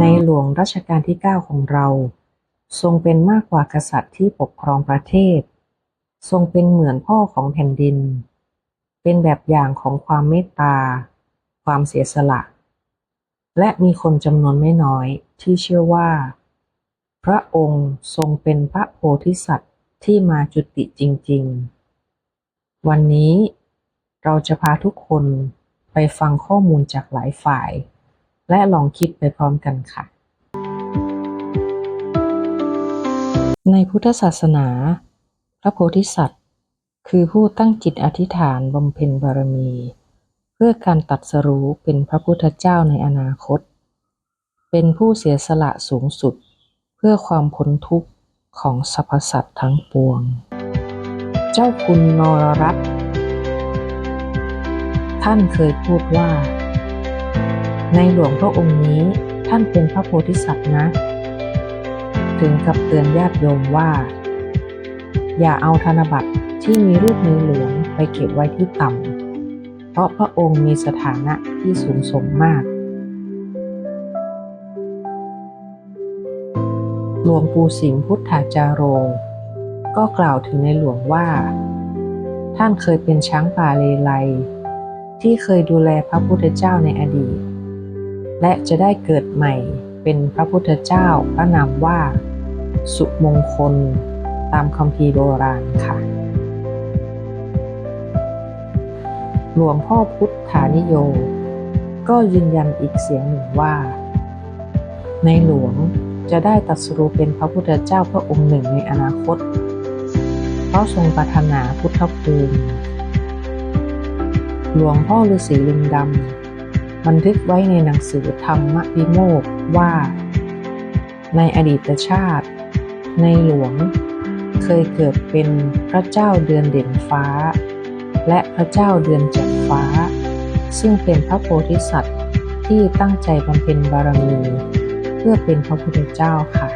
ในหลวงรัชกาลที่ 9 ของเรา ทรงเป็นมากกว่ากษัตริย์ที่ปกครองประเทศ ทรงเป็นเหมือนพ่อของแผ่นดิน เป็นแบบอย่างของความเมตตา ความเสียสละ และมีคนจำนวนไม่น้อยที่เชื่อว่า พระองค์ทรงเป็นพระโพธิสัตว์ที่มาจุติจริง ๆ วันนี้เราจะพาทุกคนไปฟังข้อมูลจากหลายฝ่าย และลองคิดไปพร้อมกันค่ะ ในพุทธศาสนา พระโพธิสัตว์ คือผู้ตั้งจิตอธิษฐานบำเพ็ญบารมี เพื่อการตัดสรู้เป็นพระพุทธเจ้าในอนาคต เป็นผู้เสียสละสูงสุด เพื่อความพ้นทุกข์ของสรรพสัตว์ทั้งปวง เจ้าคุณนรรัตน์ท่านเคยพูดว่า ในหลวงพระองค์นี้ท่านเป็นพระโพธิสัตว์นะ ถึงกับเตือนญาติโยมว่า อย่าเอาธนบัตรที่มีรูปในหลวงไปเก็บไว้ที่ต่ำ เพราะพระองค์มีสถานะที่สูงส่งมาก หลวงปู่สิงห์พุทธาจาโร ก็กล่าวถึงในหลวงว่า ท่านเคยเป็นช้างป่าเลไลที่เคยดูแลพระพุทธเจ้าในอดีต และจะได้เกิดใหม่เป็นพระพุทธเจ้าพระนามว่า สุมงคล ตามคัมภีโบราณค่ะ หลวงพ่อพุทธานิโย ก็ยืนยันอีกเสียงหนึ่งว่า ในหลวงจะได้ตรัสรู้เป็นพระพุทธเจ้าพระองค์หนึ่งในอนาคต เพราะทรงปรารถนาพุทธภูมิ หลวงพ่อฤาษีลิงดำ บันทึกไว้ในหนังสือธรรมวิโมกข์ว่า ในอดีตชาติ ในหลวงเคยเกิดเป็นพระเจ้าเดือนเด่นฟ้า และพระเจ้าเดือนแจ่มฟ้า ซึ่งเป็นพระโพธิสัตว์ที่ตั้งใจบำเพ็ญบารมีเพื่อเป็นพระพุทธเจ้าค่ะ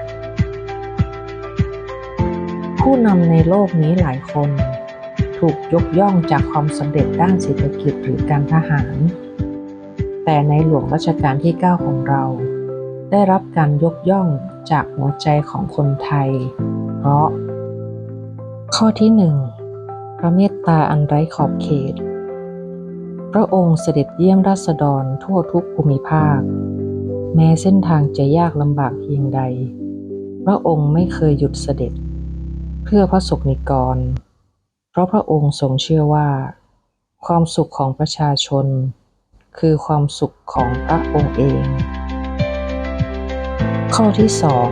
ผู้นำในโลกนี้หลายคน ถูกยกย่องจากความสำเร็จด้านเศรษฐกิจหรือการทหาร แต่ในหลวงรัชกาลที่ 9 ของเรา ได้รับการยกย่องจากหัวใจของคนไทย เพราะ ข้อที่หนึ่งพระเมตตาอันไร้ขอบเขต พระองค์เสด็จเยี่ยมราษฎรทั่วทุกภูมิภาค แม้เส้นทางจะยากลำบากเพียงใด พระองค์ไม่เคยหยุดเสด็จ เพื่อพระสงฆ์นิกร เพราะพระองค์ทรงเชื่อว่า ความสุขของประชาชน คือความสุขของพระองค์เอง ข้อที่สอง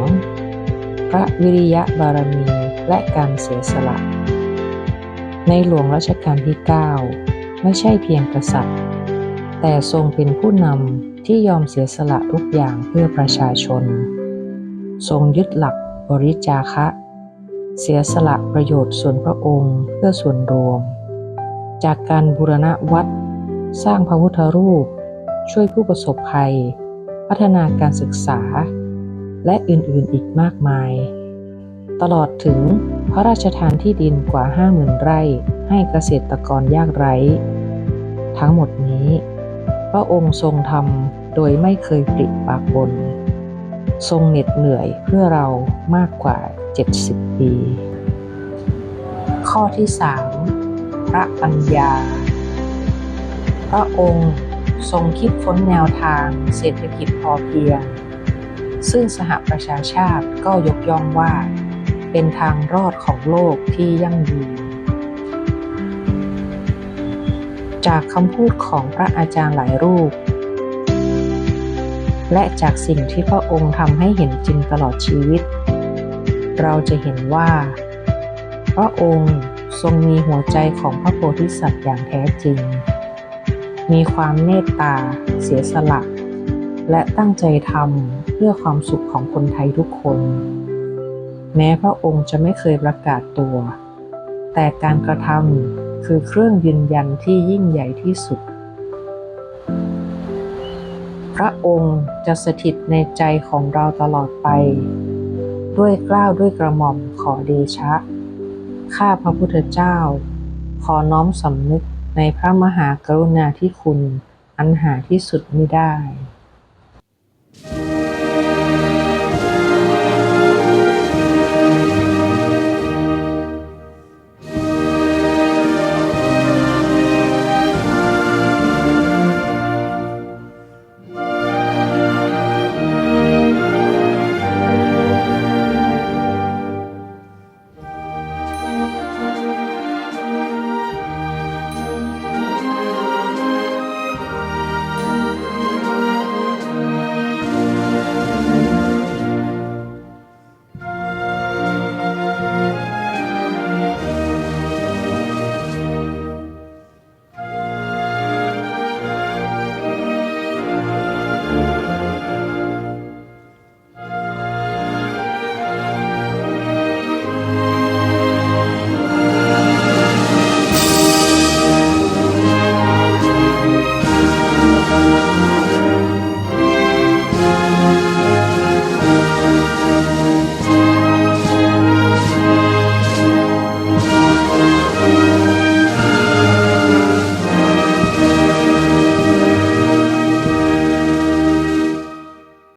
พระวิริยะบารมีและการเสียสละ ในหลวงรัชกาลที่ 9 ไม่ใช่เพียงกษัตริย์ แต่ทรงเป็นผู้นำที่ยอมเสียสละทุกอย่างเพื่อประชาชน ทรงยึดหลักบริจาคะ เสียสละประโยชน์ส่วนพระองค์เพื่อส่วนรวม จากการบูรณะวัด สร้างพระพุทธรูป ช่วยผู้ประสบภัย พัฒนาการศึกษา และอื่นๆอีกมากมาย ตลอดถึงพระราชทานที่ดินกว่า 50,000 ไร่ให้เกษตรกรยากไร้ ทั้งหมดนี้ พระองค์ทรงทำโดยไม่เคยปริปากบน ทรงเหน็ดเหนื่อยเพื่อเรามากกว่า 70 ปี ข้อที่ 3 พระปัญญา พระองค์ทรงคิดค้นแนวทางเศรษฐกิจพอเพียง ซึ่งสหประชาชาติก็ยกย่องว่า เป็นทางรอดของโลกที่ยั่งยืน จากคำพูดของพระอาจารย์หลายรูป และจากสิ่งที่พระองค์ทำให้เห็นจริงตลอดชีวิต เราจะเห็นว่า พระองค์ทรงมีหัวใจของพระโพธิสัตว์อย่างแท้จริง มีความเมตตา เสียสละ และตั้งใจทำเพื่อความสุขของคนไทยทุกคน แม้พระองค์จะไม่เคยประกาศตัว แต่การกระทำคือเครื่องยืนยันที่ยิ่งใหญ่ที่สุด พระองค์จะสถิตในใจของเราตลอดไป ด้วยกล้าวด้วยกระหม่อมขอเดชะ ข้าพระพุทธเจ้า ขอน้อมสำนึก ในพระมหากรุณาธิคุณ อันหาที่สุดไม่ได้